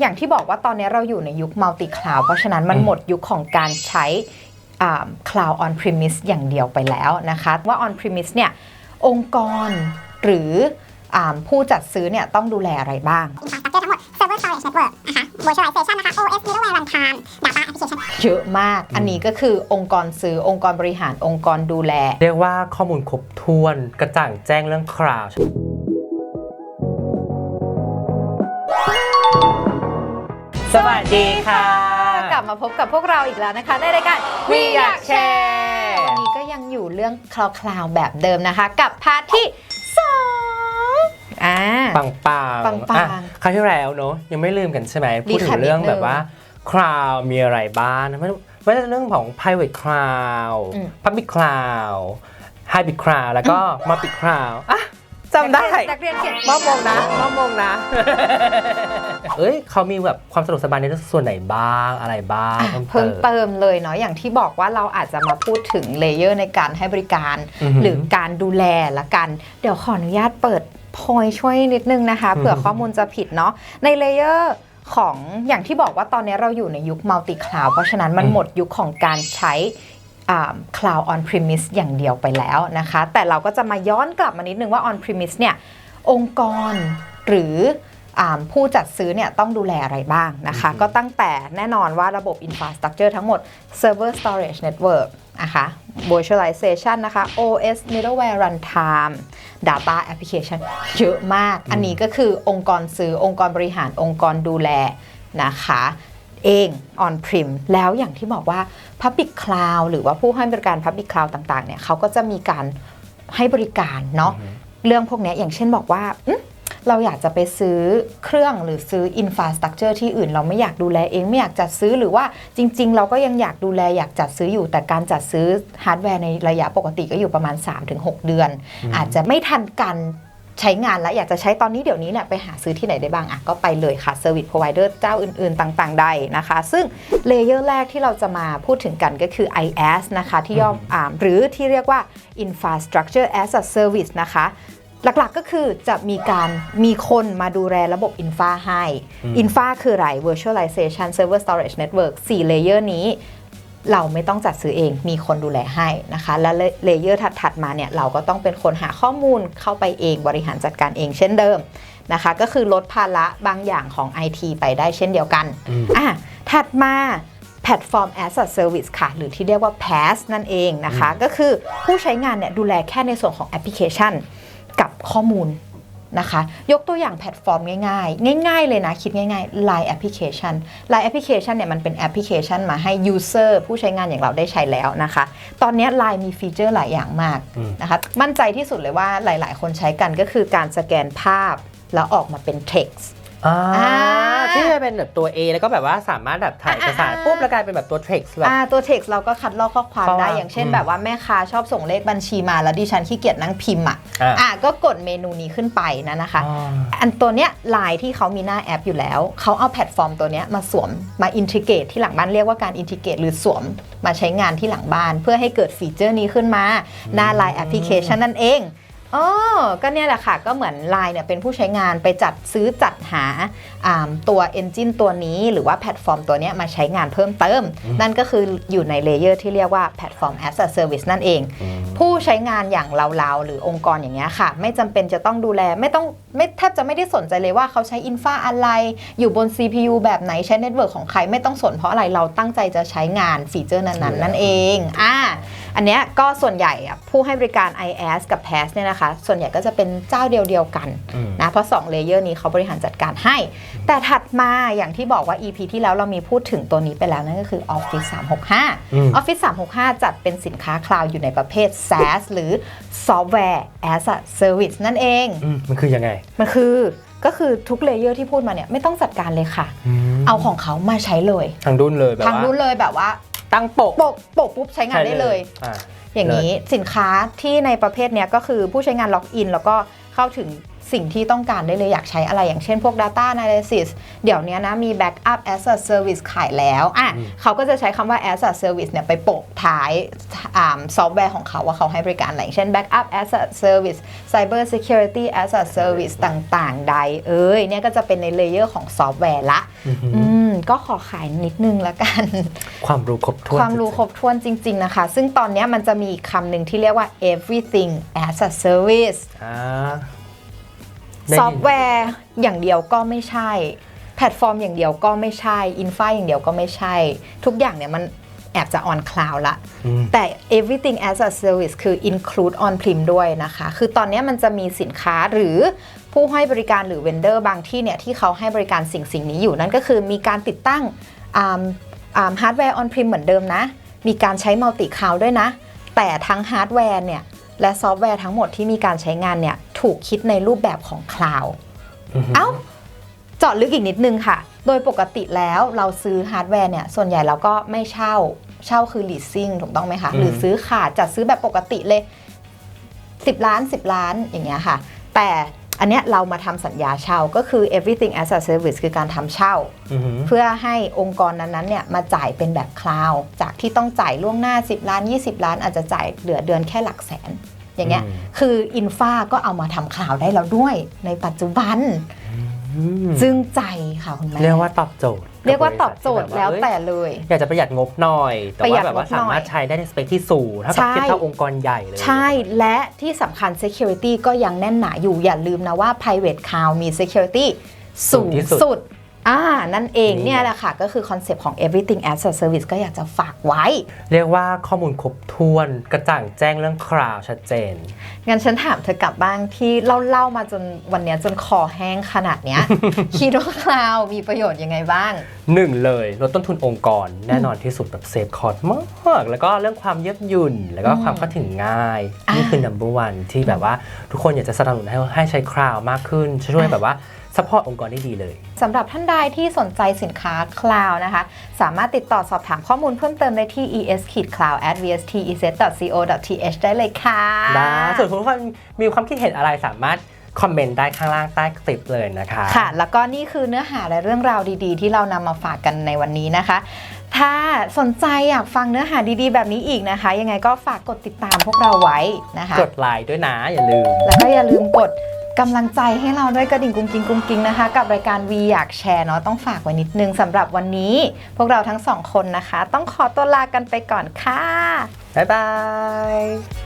อย่างที่บอกว่าตอนนี้เราอยู่ในยุคมัลติคลาวเพราะฉะนั้นมันอืมหมดยุคของการใช้คลาวออนพรีมิสอย่างเดียวไปแล้วนะคะว่าออนพรีมิสเนี่ยองค์กรหรืออาผู้จัดซื้อเนี่ยต้องดูแลอะไรบ้าง infrastructure ทั้งหมด server storage network นะคะ virtualization นะคะ OS middleware runtime data application เยอะมาก อันนี้ก็คือองค์กรซื้อองค์กรบริหารองค์กรดูแล เรียกว่าข้อมูลครบถ้วนกระจ่างแจ้งเรื่องคราว สวัสดีค่ะ กลับมาพบกับพวกเราอีกแล้วนะคะ ในรายการ We อยากแชร์วันนี้ก็ยังอยู่เรื่องคลาวๆแบบเดิมนะคะ กับพาร์ทที่สองอ่าปังปังปังปังอะคราวที่แล้วเนอะยังไม่ลืมกันใช่ไหมพูดถึ recap งเรื่องนิดนึงแบบว่าคราวมีอะไรบ้างไม่ไม่ว่าจะเรื่องของ private cloud อืม public cloud hybrid cloud แล้วก็ multi cloud อะจำได้นักเรียนเขียนมอบมงนะมอบมงนะ เอ้ยเขามีแบบความสะดวกสบายในส่วนไหนบ้างอะไรบ้างอะเพิ่มเติมเลยเนาะอย่างที่บอกว่าเราอาจจะมาพูดถึงเลเยอร์ในการให้บริการอือหือหรือการดูแลละกัน เดี๋ยวขออนุญาตเปิดพอยช่วยนิดนึงนะคะอือหือเผื่อข้อมูลจะผิดเนาะในเลเยอร์ของอย่างที่บอกว่าตอนนี้เราอยู่ในยุคมัลติคลาวเพราะฉะนั้นมันหมดยุคของการใช้คลาวออนพรีมิสอย่างเดียวไปแล้วนะคะ แต่เราก็จะมาย้อนกลับมานิดนึงว่าออนพรีมิสเนี่ย องค์กรหรืออ่า ผู้จัดซื้อเนี่ยต้องดูแลอะไรบ้างนะคะ ก็ตั้งแต่แน่นอนว่าระบบ Infrastructure ทั้งหมด Server Storage Network นะคะ Virtualization นะคะ OS Middleware Runtime Data Application เยอะมาก อันนี้ก็คือองค์กรซื้อองค์กรบริหารองค์กรดูแลนะคะเอง on prim แล้วอย่างที่บอกว่า Public Cloud หรือว่าผู้ให้บริการ Public Cloud ต่าง ๆ เนี่ยเขาก็จะมีการให้บริการเนาะเรื่องพวกเนี้ยอย่างเช่นบอกว่าอืม เราอยากจะไปซื้อเครื่องหรือซื้ออินฟ a สตรักเจอร์ที่อื่นเราไม่อยากดูแลเองไม่อยากจัดซื้อหรือว่าจริง ๆ เราก็ยังอยากดูแลอยากจัดซื้ออยู่แต่การจัดซื้อฮาร์ดแวร์ในระยะปกติก็อยู่ประมาณ 3-6 เดือน อาจจะไม่ทันการใช้งานแล้วอยากจะใช้ตอนนี้เดี๋ยวนี้เนี่ยไปหาซื้อที่ไหนได้บ้างอะก็ไปเลยค่ะ Service Provider เจ้าอื่นๆ ต่างๆ ใดนะคะ ซึ่งเลเยอร์แรกที่เราจะมาพูดถึงกันก็คือ IaaS นะคะ ที่ย่ออ่าหรือที่เรียกว่า Infrastructure as a Service นะคะ หลักๆก็คือจะมีการมีคนมาดูแลระบบ Infa ให้ Infa คืออะไร Virtualization Server Storage Network 4เลเยอร์นี้เราไม่ต้องจัดซื้อเองมีคนดูแลให้นะคะ และเลเยอร์ถัดๆมาเนี่ย เราก็ต้องเป็นคนหาข้อมูลเข้าไปเองบริหารจัดการเองเช่นเดิมนะคะ ก็คือลดภาระบางอย่างของ IT ไปได้เช่นเดียวกันอืมอะถัดมาแพลตฟอร์ม as a service ค่ะ หรือที่เรียกว่า PaaS นั่นเองนะคะ ก็คือผู้ใช้งานเนี่ยดูแลแค่ในส่วนของแอปพลิเคชัน กับข้อมูลนะคะ ยกตัวอย่างแพลตฟอร์มง่ายๆ ง่าย ๆ เลยนะ คิดง่ายๆ Line Application Line Application เนี่ยมันเป็นแอปพลิเคชันมาให้ User ผู้ใช้งานอย่างเราได้ใช้แล้วนะคะ ตอนนี้ Line มีฟีเจอร์หลายอย่างมากอืมนะคะ มั่นใจที่สุดเลยว่าหลาย ๆ คนใช้กันก็คือการสแกนภาพแล้วออกมาเป็น text อ่าอ่า ที่จะเป็นแบบตัว A แล้วก็แบบว่าสามารถแบบถ่ายเอกสารอ่าปุ๊บแล้วกลายเป็นแบบตัว text แบบ อ่าตัว text เราก็คัดลอกข้อความข้อความได้อย่างเช่น อืม แบบว่าแม่ค้าชอบส่งเลขบัญชีมาแล้วดิฉันขี้เกียจนั่งพิมพ์อะอ่าอะก็กดเมนูนี้ขึ้นไปนะนะคะ อ่า อันตัวเนี้ยไลน์ที่เขามีหน้าแอปอยู่แล้ว เขาเอาแพลตฟอร์มตัวเนี้ยมาสวมมาอินทิเกตที่หลังบ้านเรียกว่าการอินทิเกตหรือสวมมาใช้งานที่หลังบ้าน เพื่อให้เกิดฟีเจอร์นี้ขึ้นมา หน้าไลน์แอปพลิเคชันนั่นเอง อ๋อก็เนี่ยแหละค่ะ ก็เหมือน Line เนี่ยเป็นผู้ใช้งานไปจัดซื้อจัดหาอ่าตัว Engine ตัวนี้หรือว่าแพลตฟอร์มตัวเนี้ยมาใช้งานเพิ่มเติม นั่นก็คืออยู่ในเลเยอร์ที่เรียกว่าแพลตฟอร์ม as a service นั่นเอง ผู้ใช้งานอย่างเราๆหรือองค์กรอย่างเงี้ยค่ะ ไม่จำเป็นจะต้องดูแลไม่ต้องไม่แทบจะไม่ได้สนใจเลยว่าเขาใช้อินฟาอะไร อยู่บน CPU แบบไหนใช้เน็ตเวิร์กของใครไม่ต้องสนเพราะอะไรเราตั้งใจจะใช้งานฟีเจอร์นั้น ๆ นั่นเองอ่าอันเนี้ยก็ส่วนใหญ่อะผู้ให้บริการ IaaS กับ PaaS เนี่ยนะคะ ส่วนใหญ่ก็จะเป็นเจ้าเดียวๆกันอืมนะเพราะ2เลเยอร์นี้เขาบริหารจัดการให้ แต่ถัดมาอย่างที่บอกว่า EP ที่แล้วเรามีพูดถึงตัวนี้ไปแล้วนั่นก็คือ Office 365อืม Office 365 จัดเป็นสินค้าคลาวด์อยู่ในประเภท SaaS หรือ Software as a Service นั่นเอง อืมมันคือยังไง มันคือก็คือทุกเลเยอร์ที่พูดมาเนี่ยไม่ต้องจัดการเลยค่ะมเอาของเขามาใช้เลย ทางดุนเลยแบบทางว่ารู้นเลยแบบว่าตั้งโปะโปะโปะปุ๊บใช้งานได้เลย อ่า อย่างนี้สินค้าที่ในประเภทเนี้ยก็คือผู้ใช้งานล็อกอิน แล้วก็ เข้าถึงสิ่งที่ต้องการได้เลยอยากใช้อะไรอย่างเช่นพวก Data Analysis เดี๋ยวนี้นะมี Backup as a Service ขายแล้วอะเขาก็จะใช้คำว่า as a Service เนี่ยไปโปะท้ายซอฟต์แวร์ของเขาว่าเขาให้บริการอะไรอย่างเช่น Backup as a Service Cyber Security as a Service ต่างๆ ใด เอ้ยเนี่ยก็จะเป็นในเลเยอร์ของซอฟต์แวร์ละอือหืออืม ก็ขอขายนิดนึงละกัน ความรู้ครบถ้วน ความรู้ครบถ้วนจริง ๆ นะคะ ซึ่งตอนเนี้ยมันจะมีคำหนึ่งที่เรียกว่า everything as a service อ่าได้ยินซอฟต์แวร์อย่างเดียวก็ไม่ใช่ แพลตฟอร์มอย่างเดียวก็ไม่ใช่ อินฟาอย่างเดียวก็ไม่ใช่ ทุกอย่างเนี่ยมัน แอบจะ on cloud ละอืมแต่ everything as a service คือ include on prem ด้วยนะคะ คือตอนเนี้ยมันจะมีสินค้าหรือผู้ให้บริการหรือ vendor บางที่เนี่ย ที่เขาให้บริการสิ่งสิ่งนี้อยู่นั่นก็คือมีการติดตั้งฮาร์ดแวร์ on prem เหมือนเดิมนะ มีการใช้ multi cloud ด้วยนะ แต่ทั้งฮาร์ดแวร์เนี่ย และซอฟต์แวร์ทั้งหมดที่มีการใช้งานเนี่ย ถูกคิดในรูปแบบของ cloud อือหือเอ้าเจาะลึกอีกนิดนึงค่ะ โดยปกติแล้วเราซื้อฮาร์ดแวร์เนี่ย ส่วนใหญ่เราก็ไม่เช่า เช่าคือ leasing ถูกต้องไหมคะอืมหรือซื้อขาดจัดซื้อแบบปกติเลย 10 ล้าน 10 ล้านอย่างเงี้ยค่ะ แต่อันเนี้ยเรามาทำสัญญาเช่าก็คือ everything as a service คือการทำเช่าอือหือเพื่อให้องค์กรนั้นๆเนี่ยมาจ่ายเป็นแบบคลาวด์จากที่ต้องจ่ายล่วงหน้า 10 ล้าน 20 ล้าน อาจจะจ่ายเหลือเดือนแค่หลักแสน อย่างเงี้ยอืมคืออินฟาก็เอามาทำคลาวด์ได้แล้วด้วยในปัจจุบันอืม ซึ่งใจค่ะคุณแม่เรียกว่าตอบโจทย์ เรียกว่าตอบโจทย์แล้วแต่เลย อยากจะประหยัดงบหน่อย แต่ประหยัว่าดแบบว่างบหน่อยสามารถใช้ได้ในสเปคที่สูงเท่ากับใช่เทียบเท่าองค์กรใหญ่เลย ใช่และที่สำคัญ Security ก็ยังแน่นหนาอยู่อย่าลืมนะว่า Private Cloud มี Security สูงสุด อ่า นั่นเองเนี่ยแหละค่ะ ก็คือคอนเซปต์ของ everything as a service ก็อยากจะฝากไว้ เรียกว่าข้อมูลครบถ้วนกระจ่างแจ้งเรื่องคราวชัดเจน งั้นฉันถามเธอกลับบ้างที่เล่าเล่าๆมาจนวันเนี้ยจนคอแห้งขนาดเนี้ย คิดว่าคลาวมีประโยชน์ยังไงบ้างหนึ่งเลยลดต้นทุนองค์กรแน่นอนที่สุดแบบเซฟคอร์ดมาก แล้วก็เรื่องความยืดหยุ่น แล้วก็ความเข้าถึงง่ายอ่านี่นี่คือ number one ที่แบบว่าทุกคนอยากจะสนับสนุนให้ให้ใช้คราวมากขึ้นช่วยแบบว่า ซัพพอร์ตองค์กรได้ดีเลยสำหรับท่านใดที่สนใจสินค้าคลาวนะคะ สามารถติดต่อสอบถามข้อมูลเพิ่มเติมได้ที่ es-cloud@vstez.co.th ได้เลยค่ะนะส่วนคุณผู้ชมมีความคิดเห็นอะไรสามารถคอมเมนต์ได้ข้างล่างใต้คลิปเลยนะคะ ค่ะ แล้วก็นี่คือเนื้อหาและเรื่องราวดีๆ ที่เรานำมาฝากกันในวันนี้นะคะ ถ้าสนใจอยากฟังเนื้อหาดีๆ แบบนี้อีกนะคะ ยังไงก็ฝากกดติดตามพวกเราไว้นะคะ กดไลค์ด้วยนะอย่าลืม แล้วก็อย่าลืมกด กำลังใจให้เราด้วยกระดิ่งกุ้งกิ้งกุ้งกิ้งนะคะ กับรายการวีอยากแชร์เนาะต้องฝากไว้นิดนึงสำหรับวันนี้ พวกเราทั้งสองคนนะคะ ต้องขอตัวลากันไปก่อนค่ะ บ๊ายบาย